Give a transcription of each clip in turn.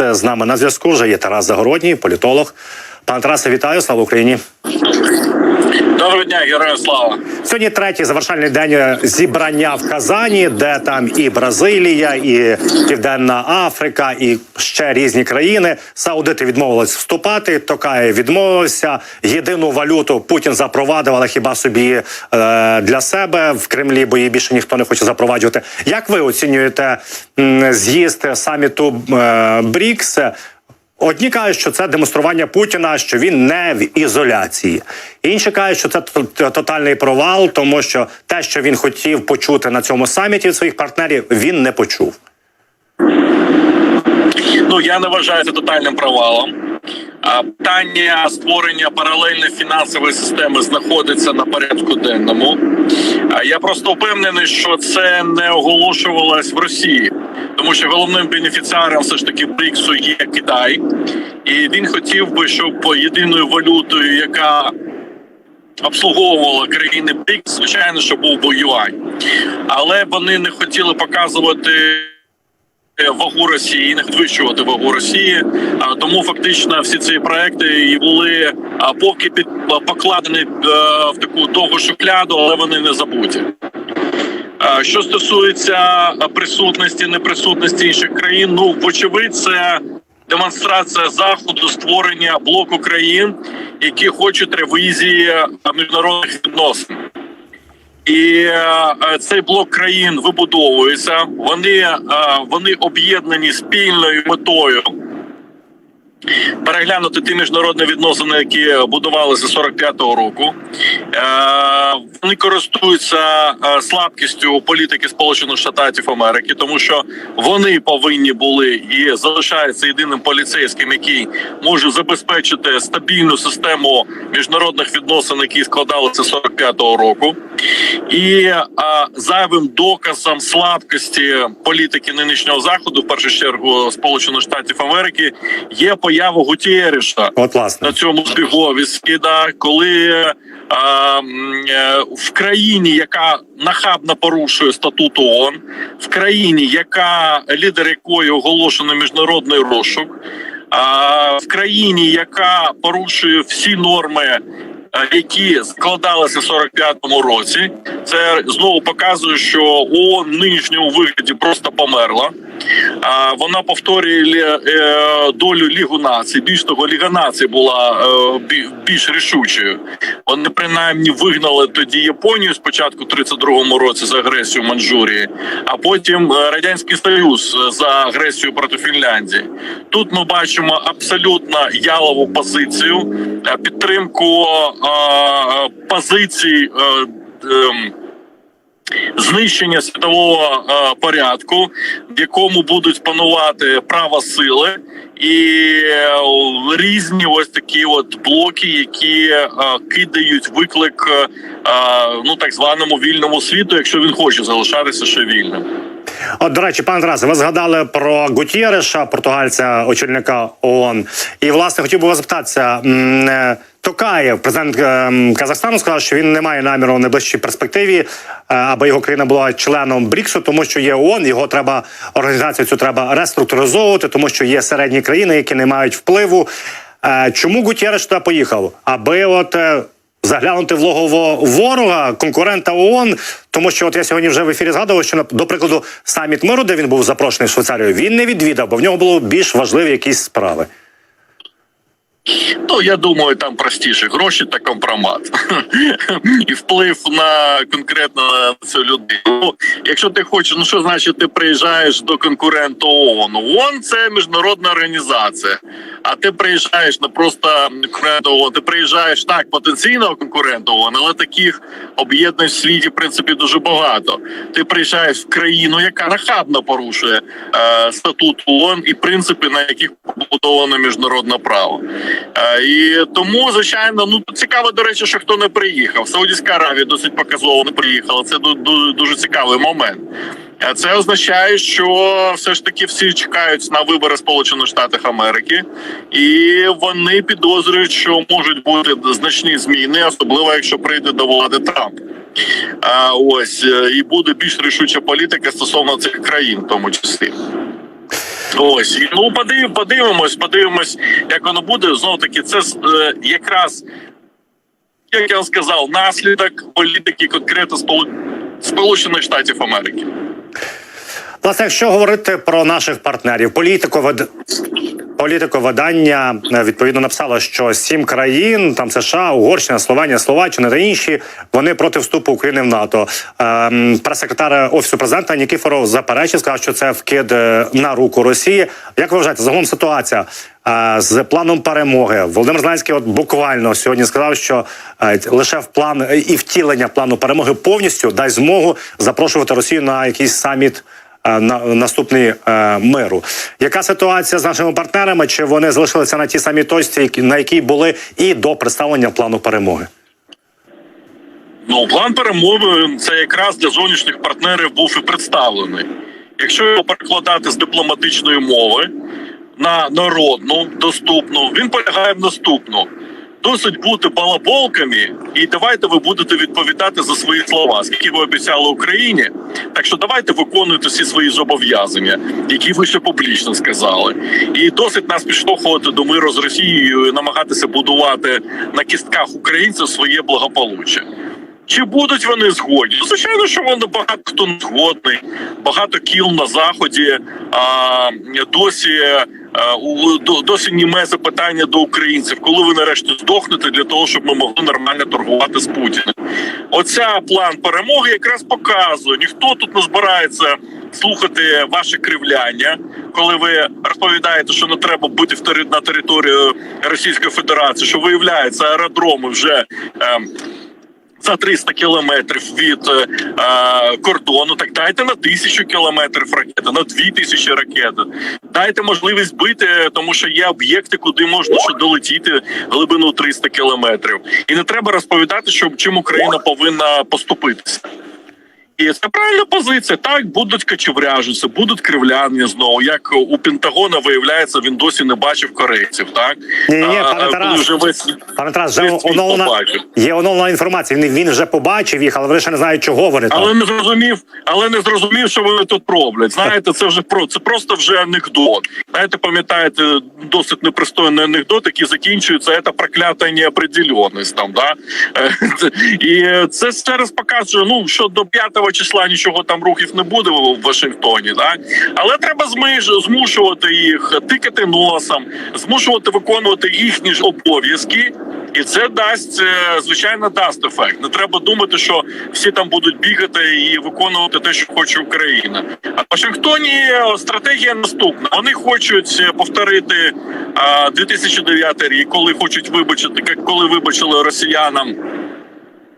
З нами на зв'язку вже є Тарас Загородній, політолог. Пане Тарасе, вітаю! Слава Україні! Доброго дня, героям слава. Сьогодні третій завершальний день зібрання в Казані, де там і Бразилія, і Південна Африка, і ще різні країни. Саудити відмовились вступати. Токає відмовився. Єдину валюту Путін запровадив, але хіба собі е, для себе в Кремлі, бо її більше ніхто не хоче запроваджувати. Як ви оцінюєте з'їзд саміту е, Брікс? Одні кажуть, що це демонстрування Путіна, що він не в ізоляції. Інші кажуть, що це тотальний провал, тому що те, що він хотів почути на цьому саміті своїх партнерів, він не почув. Ну я не вважаю це тотальним провалом. Питання створення паралельної фінансової системи знаходиться на порядку денному. Я просто впевнений, що це не оголошувалось в Росії, тому що головним бенефіціаром все ж таки Бріксу є Китай, і він хотів би, щоб єдиною валютою, яка обслуговувала країни Брікс, звичайно, що був би юань, але вони не хотіли показувати. Вагу Росії не підвищувати вагу Росії, а тому фактично всі ці проекти і були поки під покладені е, в таку довгу шухляду, але вони не забуті. Що стосується присутності, неприсутності інших країн, ну вочевидь, це демонстрація заходу створення блоку країн, які хочуть ревізії міжнародних відносин. І цей блок країн вибудовується. Вони, вони об'єднані спільною метою переглянути ті міжнародні відносини, які будувалися з 45-го року. Е, Вони користуються е, слабкістю політики Сполучених Штатів Америки, тому що вони повинні були і залишаються єдиним поліцейським, який може забезпечити стабільну систему міжнародних відносин, які складалися з 45-го року. І а, зайвим доказом слабкості політики нинішнього заходу, в першу чергу Сполучених Штатів Америки, є поява Гутєріша От власне на цьому збіговісті, да, коли е, е, в країні, яка нахабно порушує статут ООН, в країні, яка лідер якої оголошено міжнародний розшук, а, в країні, яка порушує всі норми. Е, Які складалися в 45-му році, це знову показує, що ООН в нинішньому вигляді просто померла. Вона повторює е, долю Лігу націй. Більш того, Ліга націй була е, більш рішучою. Вони принаймні вигнали тоді Японію спочатку в 32-му році за агресію Манчжурії, а потім радянський союз за агресію проти Фінляндії. Тут ми бачимо абсолютно ялову позицію, підтримку позицій. е, ем, знищення світового е, порядку, в якому будуть панувати права сили, і е, різні ось такі от блоки, які е, кидають виклик е, ну так званому вільному світу, якщо він хоче залишатися ще вільним. От, до речі, пане Тарасе, ви згадали про Гутєреша, португальця, очільника ООН. І власне хотів би вас запитатися. Токаєв, президент ем, Казахстану, сказав, що він не має наміру в найближчій перспективі, е, аби його країна була членом БРІКСу, тому що є ООН, його треба організацію цю треба реструктуризовувати, тому що є середні країни, які не мають впливу. Е, Чому Гутєреш туди поїхав? Аби от е, заглянути в логово ворога, конкурента ООН, тому що от я сьогодні вже в ефірі згадував, що до прикладу саміт миру, де він був запрошений в Швейцарію, він не відвідав, бо в нього було більш важливі якісь справи. Ну я думаю, там простіше гроші та компромат і вплив на конкретно на цю людину. Ну, якщо ти хочеш, ну що значить ти приїжджаєш до конкурента ООН? ООН – це міжнародна організація. А ти приїжджаєш не просто конкурента ООН, ти приїжджаєш так потенційного конкурента ООН, але таких об'єднань в світі в принципі дуже багато. Ти приїжджаєш в країну, яка нахабно порушує е, статут ООН і принципи, на яких побудовано міжнародне право. Е, і тому, звичайно, ну цікаво, до речі, що хто не приїхав. Саудівська Аравія досить показово не приїхала. Це ду- ду- дуже цікавий момент. Е, Це означає, що все ж таки всі чекають на вибори Сполучених Штатів Америки, і вони підозрюють, що можуть бути значні зміни, особливо якщо прийде до влади Трамп. А ось е, і буде більш рішуча політика стосовно цих країн, в тому числі. Ось ну подив, подивимось, подивимось, як воно буде. Знов таки, це е, якраз як я вам сказав, наслідок політики конкретно Сполу- Сполучених Штатів Америки. Власне, якщо говорити про наших партнерів, політиковед... політиковидання е, відповідно написало, що сім країн, там США, Угорщина, Словенія, Словаччина та інші, вони проти вступу України в НАТО. Ем, прес-секретар офісу президента Нікіфоров заперечив, сказав, що це вкид е, на руку Росії. Як ви вважаєте, загалом ситуація е, з планом перемоги? Володимир Зеленський от буквально сьогодні сказав, що е, лише в план е, і втілення плану перемоги повністю дасть змогу запрошувати Росію на якийсь саміт наступний е, миру. Яка ситуація з нашими партнерами? Чи вони залишилися на тій самій точці, на якій були і до представлення плану перемоги? Ну, план перемови це якраз для зовнішніх партнерів був і представлений. Якщо його перекладати з дипломатичної мови на народну, доступну, він полягає в наступну. Досить бути балаболками, і давайте ви будете відповідати за свої слова, скільки ви обіцяли Україні. Так що давайте виконуйте всі свої зобов'язання, які ви ще публічно сказали. І досить нас підштовхувати до миру з Росією і намагатися будувати на кістках українців своє благополуччя. Чи будуть вони згодні? Ну, Звичайно, що вони багато хто не згодний, багато кіл на заході. А досі досі німе запитання до українців, коли ви нарешті здохнете для того, щоб ми могли нормально торгувати з Путіним. Оця план перемоги якраз показує. Ніхто тут не збирається слухати ваші кривляння, коли ви розповідаєте, що не треба бути в на територію Російської Федерації, що виявляється аеродроми вже. ем, за 300 кілометрів від е, е, кордону, так дайте на тисячу кілометрів ракети, на дві тисячі ракет. Дайте можливість бити, тому що є об'єкти, куди можна ще долетіти глибину 300 кілометрів. І не треба розповідати, що чим Україна повинна поступитися. І це правильна позиція. Так будуть качевряжиці, будуть кривляння знову. Як у Пентагона виявляється, він досі не бачив корейців. Так Ні-ні-ні, А, пане коли Тарас. вже весь Пане Тарас, вже Весь оновлена є оновлена інформація. Він, він вже побачив їх, але вони ще не знають, чого вони там. Але не зрозумів, але не зрозумів, що вони тут роблять. Знаєте, це вже про це просто вже анекдот. Знаєте, пам'ятаєте, досить непристойний анекдот, який закінчується це проклята неопределенність там. Да? Е, І це ще раз показує, ну що до 5 числа нічого там рухів не буде в Вашингтоні. Да? Але треба змушувати їх тикати носом, змушувати виконувати їхні ж обов'язки. І це дасть, е, звичайно, дасть ефект. Не треба думати, що всі там будуть бігати і виконувати те, що хоче Україна. А Вашингтоні е, стратегія наступна. Вони хочуть е, повторити а, 2009 рік, коли хочуть вибачити, коли вибачили росіянам.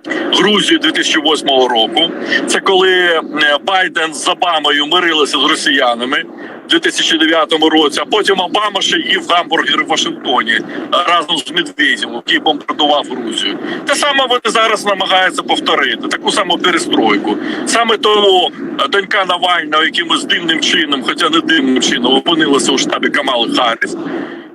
Грузію 2008 року. Це коли е, Байден з Обамою мирилися з росіянами в 2009 році, а потім Обама ще їв гамбургери в Вашингтоні е, разом з Медведєм, який бомбардував Грузію. Те саме вони зараз намагаються повторити, таку саму перестройку. Саме тому е, донька Навального якимось дивним чином, хоча не дивним чином, опинилася у штабі Камали Харріс.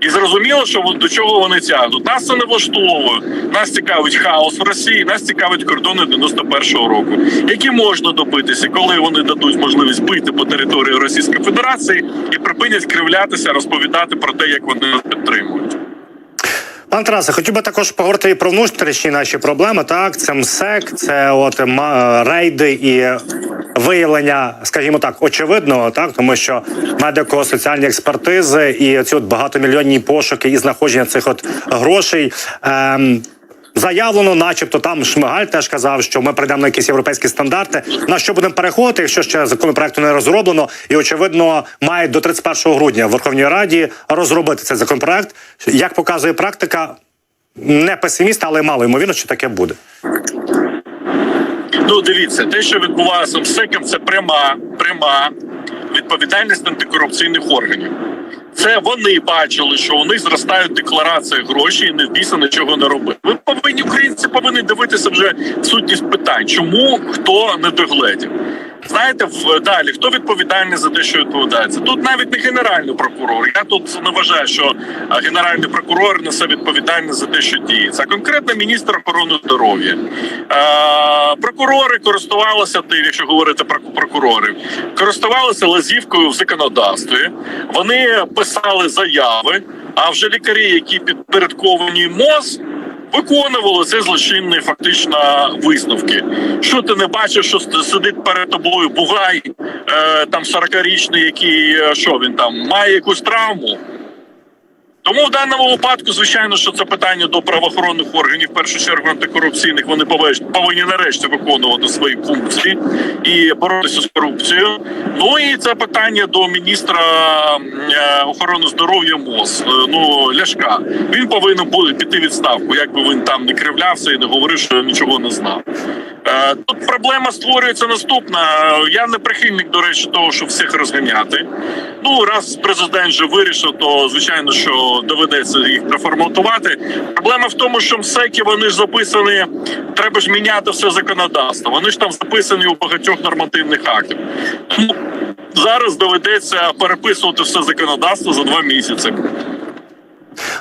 І зрозуміло, що до чого вони тягнуть. Нас це не влаштовує. Нас цікавить хаос в Росії, нас цікавить кордони 91-го року, які можна добитися, коли вони дадуть можливість бити по території Російської Федерації і припинять кривлятися, розповідати про те, як вони нас підтримують. Пане Тарасе, хотів би також поговорити про внутрішні наші проблеми. Так, це МСЕК, це от рейди і виявлення, скажімо так, очевидного, так тому що медико-соціальні експертизи і ці от багатомільйонні пошуки і знаходження цих от грошей. Ем, Заявлено, начебто, там Шмигаль теж казав, що ми прийдемо на якісь європейські стандарти. На що будемо переходити, якщо ще законопроекту не розроблено, і очевидно мають до 31 грудня в Верховній Раді розробити цей законопроект. Як показує практика, не песиміст, але мало ймовірно, що таке буде. Ну, дивіться, те, що відбувається з СЕКом, це пряма, пряма відповідальність антикорупційних органів. Це вони бачили, що у них зростають декларації гроші і не біса нічого не робили. Ви повинні українці повинні дивитися вже сутність питань, чому хто не догледів. Знаєте, в далі хто відповідальний за те, що відповідається? Тут навіть не генеральний прокурор. Я тут не вважаю, що генеральний прокурор несе відповідальність за те, що діється. А конкретно міністр охорони здоров'я. Прокурори користувалися тим, якщо говорити про прокурорів, користувалися лазівкою в законодавстві. Вони писали заяви. А вже лікарі, які підпорядковані МОЗ, виконували це злочинні фактично висновки. Що ти не бачиш, що сидить перед тобою бугай, е, там 40-річний, який е, що він там має якусь травму. Тому в даному випадку, звичайно, що це питання до правоохоронних органів, в першу чергу антикорупційних, вони повинні, повинні нарешті виконувати свої функції і боротися з корупцією. Ну і це питання до міністра е, охорони здоров'я МОЗ. е, Ну Ляшка. Він повинен буде піти відставку, якби він там не кривлявся і не говорив, що нічого не знав. Е, Тут проблема створюється наступна. Я не прихильник, до речі, того, щоб всіх розганяти. Ну, раз президент вже вирішив, то звичайно, що доведеться їх реформатувати. Проблема в тому, що МСЕКи вони ж записані, треба ж міняти все законодавство. Вони ж там записані у багатьох нормативних актів. Тому зараз доведеться переписувати все законодавство за два місяці.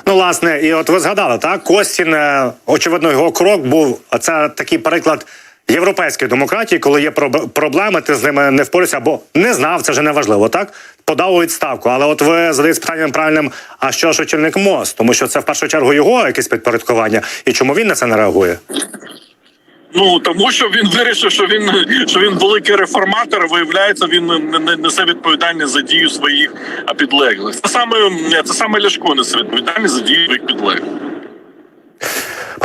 Ну, власне, і от ви згадали, так Костін, е, очевидно, його крок був. Це такий приклад європейської демократії, коли є проб- проблеми, ти з ними не впорався або не знав, це вже не важливо, так? Подав у відставку. Але от ви задаєте питанням правильним, а що ж очільник МОЗ? Тому що це в першу чергу його якесь підпорядкування, і чому він на це не реагує? Ну тому що він вирішив, що він що він великий реформатор. Виявляється, він не, не несе відповідальність за дію своїх підлеглих. Це саме це саме Ляшко несе відповідальність за дію своїх підлеглих.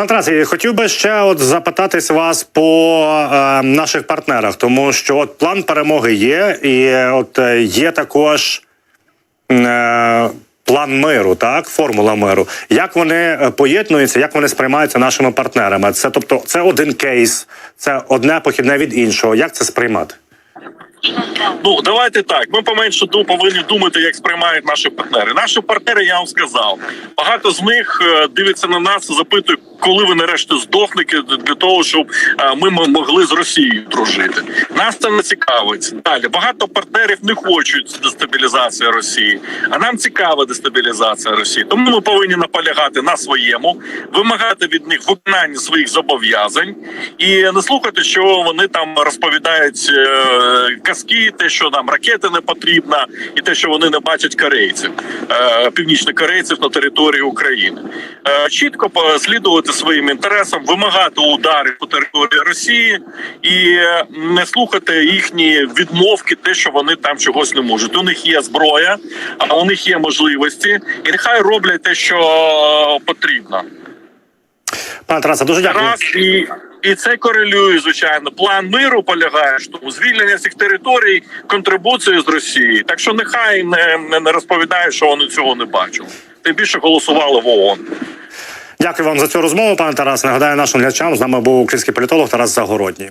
Пан Тарас, хотів би ще от запитатись вас по е, наших партнерах, тому що от план перемоги є, і от е, є також е, план миру, так, формула миру. Як вони е, поєднуються, як вони сприймаються нашими партнерами? Це тобто, це один кейс, це одне похідне від іншого. Як це сприймати? Ну давайте так. Ми поменше повинні думати, як сприймають наші партнери. Наші партнери, я вам сказав, багато з них е, дивляться на нас запитують, коли ви нарешті здохнете для того, щоб е, ми могли з Росією дружити. Нас це не цікавить. Далі багато партнерів не хочуть дестабілізації Росії, а нам цікава дестабілізація Росії. Тому ми повинні наполягати на своєму, вимагати від них виконання своїх зобов'язань і не слухати, що вони там розповідають е, казки, те, що нам ракети не потрібно, і те, що вони не бачать корейців, е, північних корейців на території України. Е, чітко по- слідувати своїм інтересам, вимагати удари по території Росії і не слухати їхні відмовки, те, що вони там чогось не можуть. У них є зброя, а у них є можливості, і нехай роблять те, що потрібно. Пане Тарасе, дуже дякую. Раз і, і це корелює, звичайно. План миру полягає в тому звільнення цих територій, контрибуцію з Росії. Так що нехай не, не, не розповідає, що вони цього не бачили. Тим більше голосували в ООН. Дякую вам за цю розмову, пане Тарас. Нагадаю нашим глядачам. З нами був український політолог Тарас Загородній.